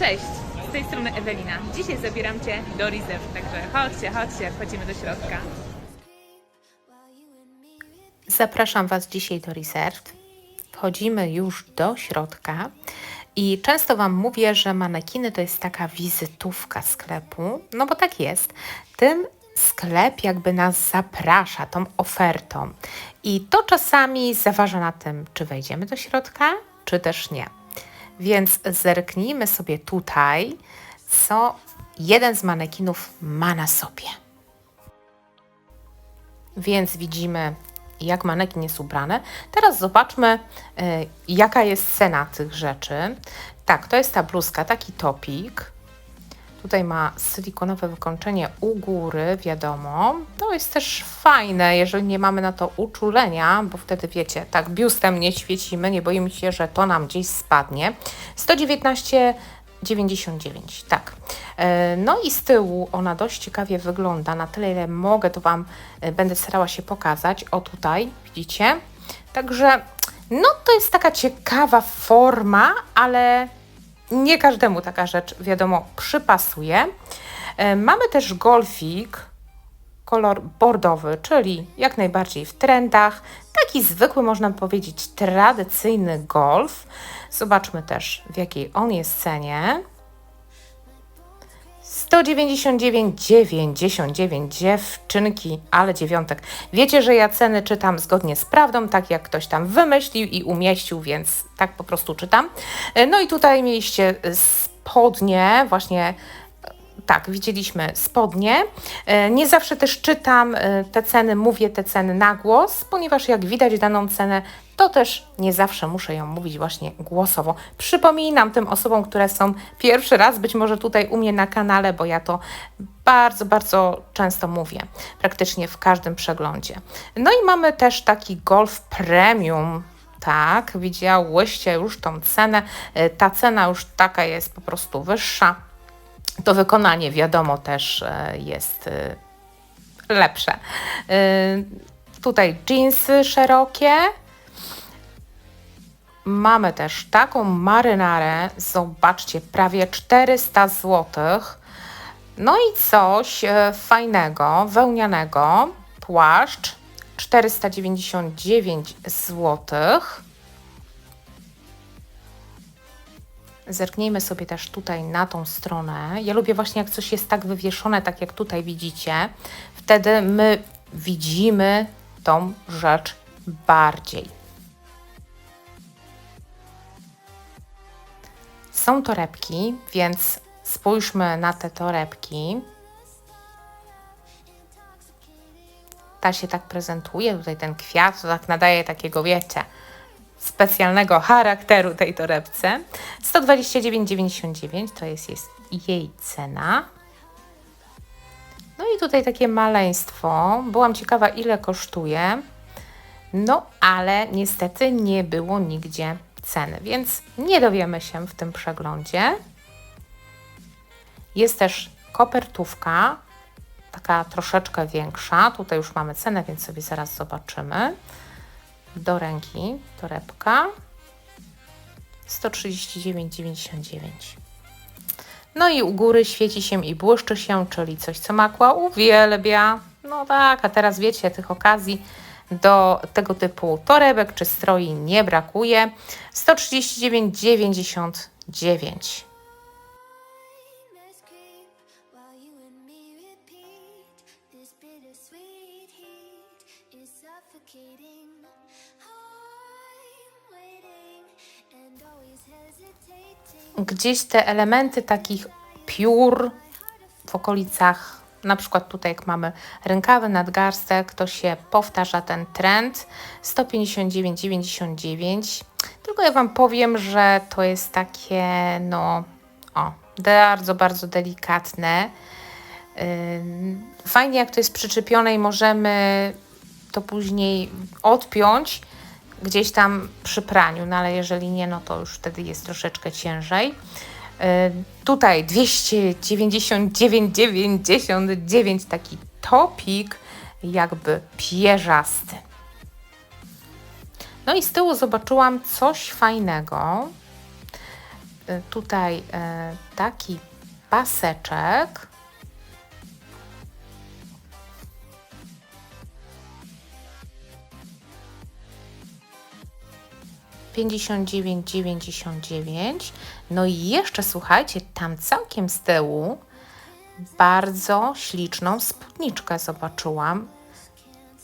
Cześć, z tej strony Ewelina. Dzisiaj zabieram Cię do Rizew, także chodźcie, chodźcie, wchodzimy do środka. Zapraszam Was dzisiaj do Reserved. Wchodzimy już do środka i często Wam mówię, że manekiny to jest taka wizytówka sklepu, no bo tak jest. Ten sklep jakby nas zaprasza tą ofertą i to czasami zaważa na tym, czy wejdziemy do środka, czy też nie. Więc zerknijmy sobie tutaj, co jeden z manekinów ma na sobie. Więc widzimy, jak manekin jest ubrany. Teraz zobaczmy, y, jaka jest cena tych rzeczy. Tak, to jest ta bluzka, taki topik. Tutaj ma silikonowe wykończenie u góry, wiadomo. To jest też fajne, jeżeli nie mamy na to uczulenia, bo wtedy wiecie, tak biustem nie świecimy, nie boimy się, że to nam gdzieś spadnie. 119,99, tak. E, No i z tyłu ona dość ciekawie wygląda, na tyle ile mogę, to Wam e, będę starała się pokazać. O tutaj, widzicie? Także, no to jest taka ciekawa forma, ale nie każdemu taka rzecz, wiadomo, przypasuje. E, Mamy też golfik, kolor bordowy, czyli jak najbardziej w trendach. Taki zwykły, można powiedzieć, tradycyjny golf. Zobaczmy też, w jakiej on jest cenie. 199,99 dziewczynki, ale dziewiątek. Wiecie, że ja ceny czytam zgodnie z prawdą, tak jak ktoś tam wymyślił i umieścił, więc tak po prostu czytam. E, No i tutaj mieliście spodnie, właśnie tak, widzieliśmy spodnie. E, Nie zawsze też czytam e, te ceny, mówię te ceny na głos, ponieważ jak widać daną cenę, to też nie zawsze muszę ją mówić właśnie głosowo. Przypominam tym osobom, które są pierwszy raz być może tutaj u mnie na kanale, bo ja to bardzo, bardzo często mówię, praktycznie w każdym przeglądzie. No i mamy też taki Golf Premium, tak, widziałyście już tą cenę. E, Ta cena już taka jest po prostu wyższa. To wykonanie, wiadomo, też e, jest e, lepsze. E, Tutaj jeansy szerokie. Mamy też taką marynarę, zobaczcie, prawie 400 zł. No i coś fajnego, wełnianego, płaszcz 499 złotych. Zerknijmy sobie też tutaj na tą stronę. Ja lubię właśnie, jak coś jest tak wywieszone, tak jak tutaj widzicie. Wtedy my widzimy tą rzecz bardziej. Są torebki, więc spójrzmy na te torebki. Ta się tak prezentuje, tutaj ten kwiat, to tak nadaje takiego, wiecie, specjalnego charakteru tej torebce. 129,99 to jest, jest jej cena. No i tutaj takie maleństwo. Byłam ciekawa, ile kosztuje. No, ale niestety nie było nigdzie ceny, więc nie dowiemy się w tym przeglądzie. Jest też kopertówka, taka troszeczkę większa. Tutaj już mamy cenę, więc sobie zaraz zobaczymy do ręki torebka 139,99. No i u góry świeci się i błyszczy się, czyli coś, co makła uwielbia. No tak, a teraz wiecie, tych okazji do tego typu torebek czy stroi nie brakuje. 139,99. Gdzieś te elementy takich piór w okolicach, na przykład tutaj jak mamy rękawy, nadgarstek, to się powtarza ten trend 159,99. Tylko ja Wam powiem, że to jest takie, no, o, bardzo, bardzo delikatne. Fajnie, jak to jest przyczepione i możemy to później odpiąć gdzieś tam przy praniu, no ale jeżeli nie, no to już wtedy jest troszeczkę ciężej. Yy, Tutaj 299,99 taki topik jakby pierzasty. No i z tyłu zobaczyłam coś fajnego. y, tutaj y, taki paseczek. Pięćdziesiąt dziewięć, dziewięćdziesiąt dziewięć. No i jeszcze słuchajcie, tam całkiem z tyłu bardzo śliczną spódniczkę zobaczyłam.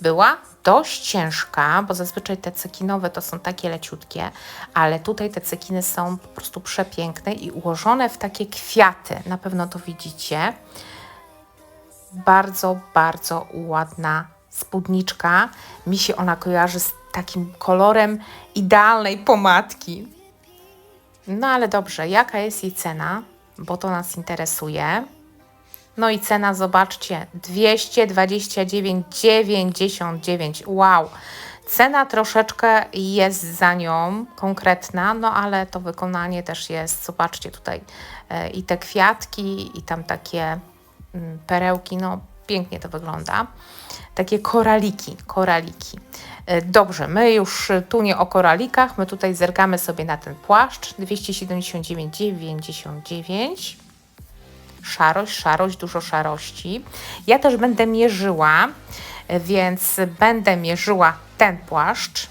Była dość ciężka, bo zazwyczaj te cekinowe to są takie leciutkie, ale tutaj te cekiny są po prostu przepiękne i ułożone w takie kwiaty. Na pewno to widzicie. Bardzo, bardzo ładna spódniczka. Mi się ona kojarzy z takim kolorem idealnej pomadki. No ale dobrze, jaka jest jej cena? Bo to nas interesuje. No i cena, zobaczcie, 229,99. Wow. Cena troszeczkę jest za nią konkretna, no ale to wykonanie też jest, zobaczcie tutaj e, i te kwiatki, i tam takie mm, perełki, no pięknie to wygląda. Takie koraliki, koraliki. E, Dobrze, my już tu nie o koralikach, my tutaj zerkamy sobie na ten płaszcz 279,99 szarość, szarość, dużo szarości. Ja też będę mierzyła, więc będę mierzyła ten płaszcz.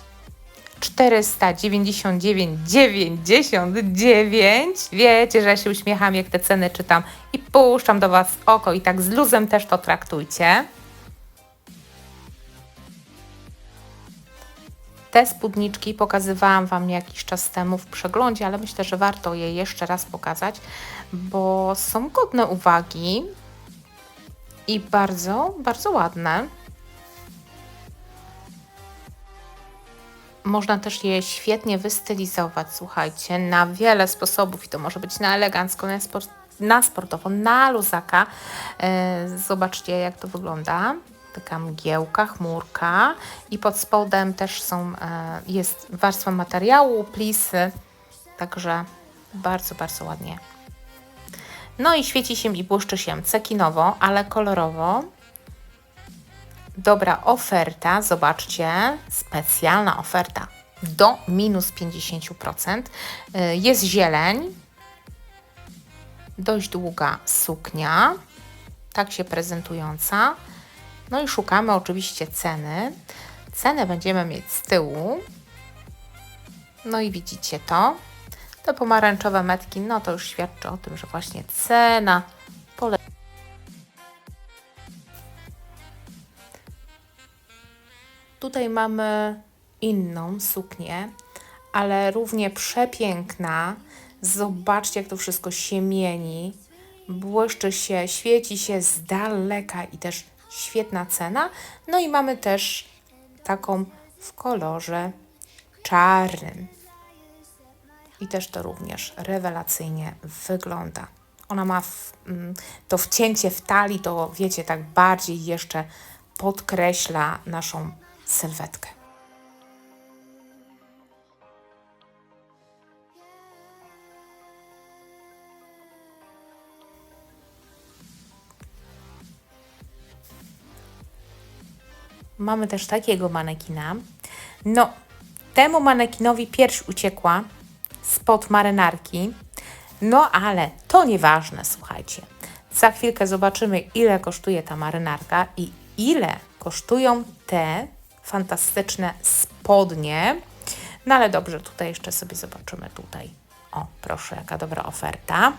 499,99. Wiecie, że się uśmiecham, jak te ceny czytam i puszczam do Was oko i tak z luzem też to traktujcie. Te spódniczki pokazywałam Wam jakiś czas temu w przeglądzie, ale myślę, że warto je jeszcze raz pokazać, bo są godne uwagi i bardzo, bardzo ładne. Można też je świetnie wystylizować, słuchajcie, na wiele sposobów i to może być na elegancko, na, sport, na sportowo, na luzaka. E, zobaczcie, jak to wygląda. Taka mgiełka, chmurka i pod spodem też są, e, jest warstwa materiału, plisy, także bardzo, bardzo ładnie. No i świeci się i błyszczy się cekinowo, ale kolorowo. Dobra oferta, zobaczcie, specjalna oferta do minus 50%. Y, Jest zieleń, dość długa suknia, tak się prezentująca. No i szukamy oczywiście ceny. Cenę będziemy mieć z tyłu. No i widzicie to. Te pomarańczowe metki, no to już świadczy o tym, że właśnie cena pole Tutaj mamy inną suknię, ale równie przepiękna. Zobaczcie, jak to wszystko się mieni. Błyszczy się, świeci się z daleka i też świetna cena. No i mamy też taką w kolorze czarnym. I też to również rewelacyjnie wygląda. Ona ma w, mm, to wcięcie w talii, to wiecie, tak bardziej jeszcze podkreśla naszą sylwetkę. Mamy też takiego manekina. No, temu manekinowi pierś uciekła spod marynarki. No, ale to nieważne, słuchajcie. Za chwilkę zobaczymy, ile kosztuje ta marynarka i ile kosztują te fantastyczne spodnie. No ale dobrze, tutaj jeszcze sobie zobaczymy tutaj. O, proszę, jaka dobra oferta.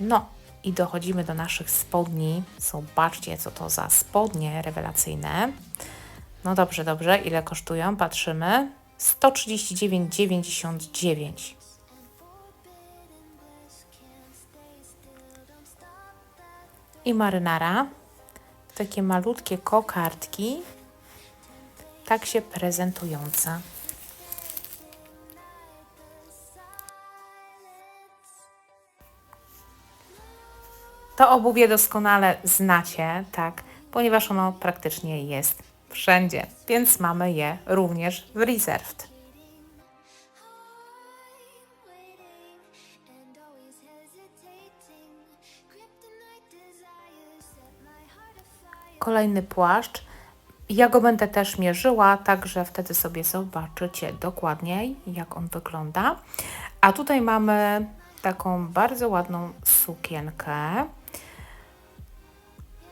No i dochodzimy do naszych spodni. Zobaczcie, co to za spodnie rewelacyjne. No dobrze, dobrze. Ile kosztują? Patrzymy. 139,99. I marynara. Takie malutkie kokardki. Tak się prezentujące. To obuwie doskonale znacie, tak, ponieważ ono praktycznie jest wszędzie, więc mamy je również w Reserved. Kolejny płaszcz. Ja go będę też mierzyła, także wtedy sobie zobaczycie dokładniej, jak on wygląda. A tutaj mamy taką bardzo ładną sukienkę.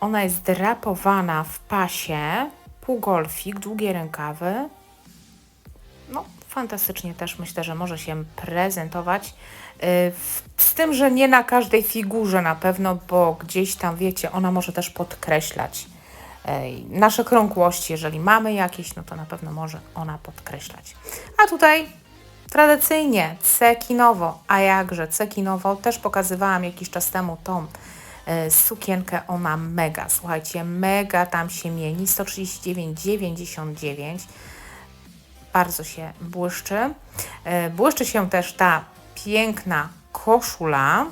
Ona jest drapowana w pasie, półgolfik, długie rękawy. No, fantastycznie też myślę, że może się prezentować. W- Z tym, że nie na każdej figurze na pewno, bo gdzieś tam, wiecie, ona może też podkreślać nasze krągłości. Jeżeli mamy jakieś, no to na pewno może ona podkreślać. A tutaj tradycyjnie cekinowo, a jakże cekinowo, też pokazywałam jakiś czas temu tą sukienkę, ona mega, słuchajcie, mega tam się mieni, 139,99 bardzo się błyszczy. E, Błyszczy się też ta piękna koszula.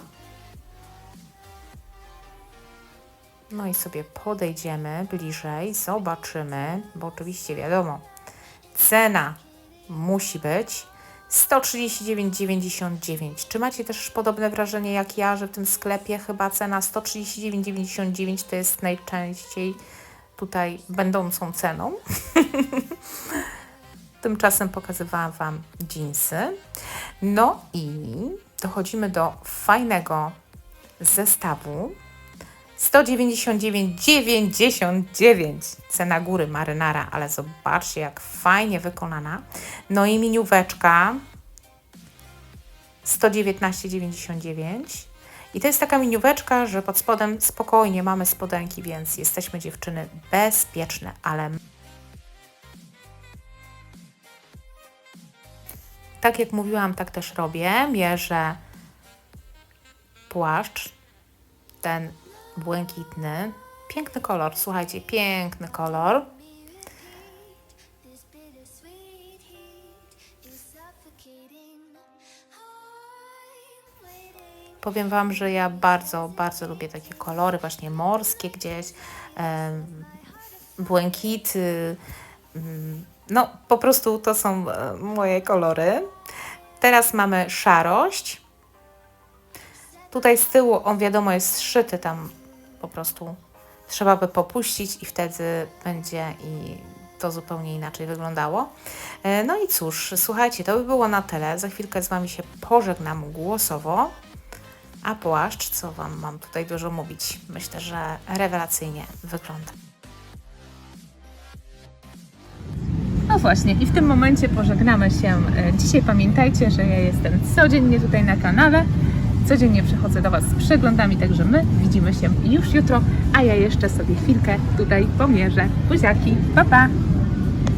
No i sobie podejdziemy bliżej, zobaczymy, bo oczywiście wiadomo, cena musi być 139,99. Czy macie też podobne wrażenie jak ja, że w tym sklepie chyba cena 139,99 to jest najczęściej tutaj będącą ceną? Tymczasem pokazywałam Wam jeansy. No i dochodzimy do fajnego zestawu. 199,99 cena góry marynara, ale zobaczcie jak fajnie wykonana. No i minióweczka 119,99 i to jest taka minióweczka, że pod spodem spokojnie mamy spodenki, więc jesteśmy dziewczyny bezpieczne, ale tak jak mówiłam, tak też robię. Mierzę płaszcz, ten błękitny. Piękny kolor, słuchajcie, piękny kolor. Powiem Wam, że ja bardzo, bardzo lubię takie kolory, właśnie morskie gdzieś, błękity. mm, No, po prostu to są e, moje kolory. Teraz mamy szarość. Tutaj z tyłu on wiadomo jest zszyty tam po prostu trzeba by popuścić i wtedy będzie i to zupełnie inaczej wyglądało. E, No i cóż, słuchajcie, to by było na tyle. Za chwilkę z Wami się pożegnam głosowo. A płaszcz, co Wam mam tutaj dużo mówić? Myślę, że rewelacyjnie wygląda. No właśnie, i w tym momencie pożegnamy się. E, Dzisiaj pamiętajcie, że ja jestem codziennie tutaj na kanale. Codziennie przychodzę do Was z przeglądami, także my widzimy się już jutro, a ja jeszcze sobie chwilkę tutaj pomierzę. Buziaki, pa pa!